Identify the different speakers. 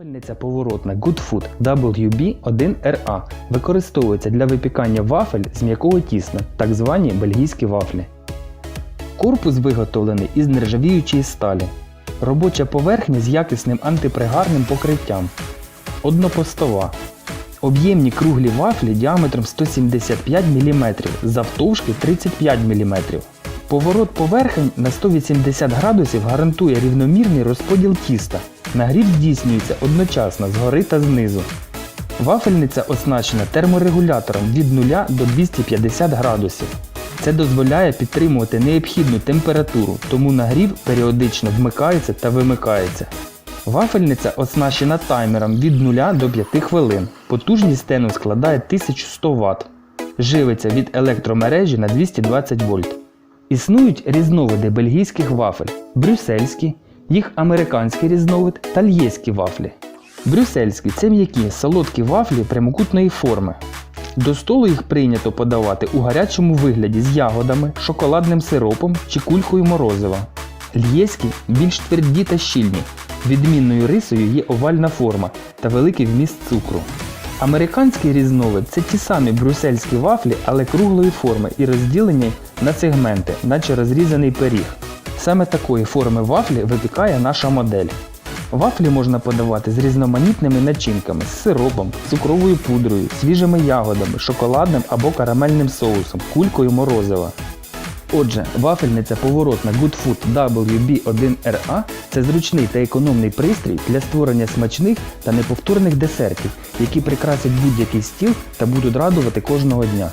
Speaker 1: Вафельниця поворотна Goodfood WB1RA використовується для випікання вафель з м'якого тіста, так звані бельгійські вафлі. Корпус виготовлений із нержавіючої сталі. Робоча поверхня з якісним антипригарним покриттям. Однопостова. Об'ємні круглі вафлі діаметром 175 мм, завтовшки 35 мм. Поворот поверхень на 180 градусів гарантує рівномірний розподіл тіста. Нагрів здійснюється одночасно згори та знизу. Вафельниця оснащена терморегулятором від 0 до 250 градусів. Це дозволяє підтримувати необхідну температуру, тому нагрів періодично вмикається та вимикається. Вафельниця оснащена таймером від 0 до 5 хвилин. Потужність стену складає 1100 Вт. Живиться від електромережі на 220 вольт. Існують різновиди бельгійських вафель брюссельські, їх американський різновид та льєські вафлі. Брюссельські це м'які солодкі вафлі прямокутної форми. До столу їх прийнято подавати у гарячому вигляді з ягодами, шоколадним сиропом чи кулькою морозива. Льєські більш тверді та щільні. Відмінною рисою є овальна форма та великий вміст цукру. Американський різновид це ті самі брюссельські вафлі, але круглої форми і розділені на сегменти, наче розрізаний пиріг. Саме такої форми вафлі випікає наша модель. Вафлі можна подавати з різноманітними начинками, з сиропом, цукровою пудрою, свіжими ягодами, шоколадним або карамельним соусом, кулькою морозива. Отже, вафельниця поворотна Goodfood WB1RA це зручний та економний пристрій для створення смачних та неповторних десертів, які прикрасять будь-який стіл та будуть радувати кожного дня.